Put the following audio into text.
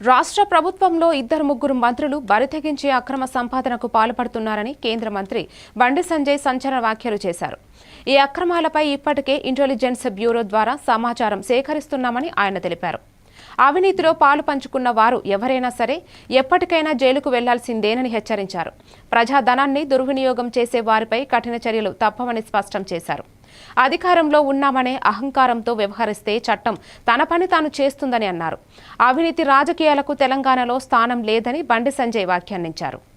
రాష్ట్ర ప్రభుత్వంలో ఇద్దరు ముగ్గురు మంత్రులు బరితెగించే అక్రమ సంపాదనకు పాల్పడుతున్నారని కేంద్ర మంత్రి బండి సంజయ్ సంచలన వ్యాఖ్యలు చేశారు. ఈ అక్రమాలపై ఇప్పటికే ఇంటెలిజెన్స్ బ్యూరో ద్వారా సమాచారం సేకరిస్తున్నామని ఆయన తెలిపారు. అవినీతిలో పాలు పంచుకున్న వారు ఎవరైనా సరే ఎప్పటికైనా జైలుకు వెళ్ళాల్సిందేనని హెచ్చరించారు. ప్రజాధనాన్ని దుర్వినియోగం చేసే వారిపై కఠిన చర్యలు తప్పవని స్పష్టం చేశారు. అధికారంలో ఉన్నామనే అహంకారంతో వ్యవహరిస్తే చట్టం తన పని తాను చేస్తుందని అన్నారు. అవినీతి రాజకీయాలకు తెలంగాణలో స్థానం లేదని బండి సంజయ్ వ్యాఖ్యానించారు.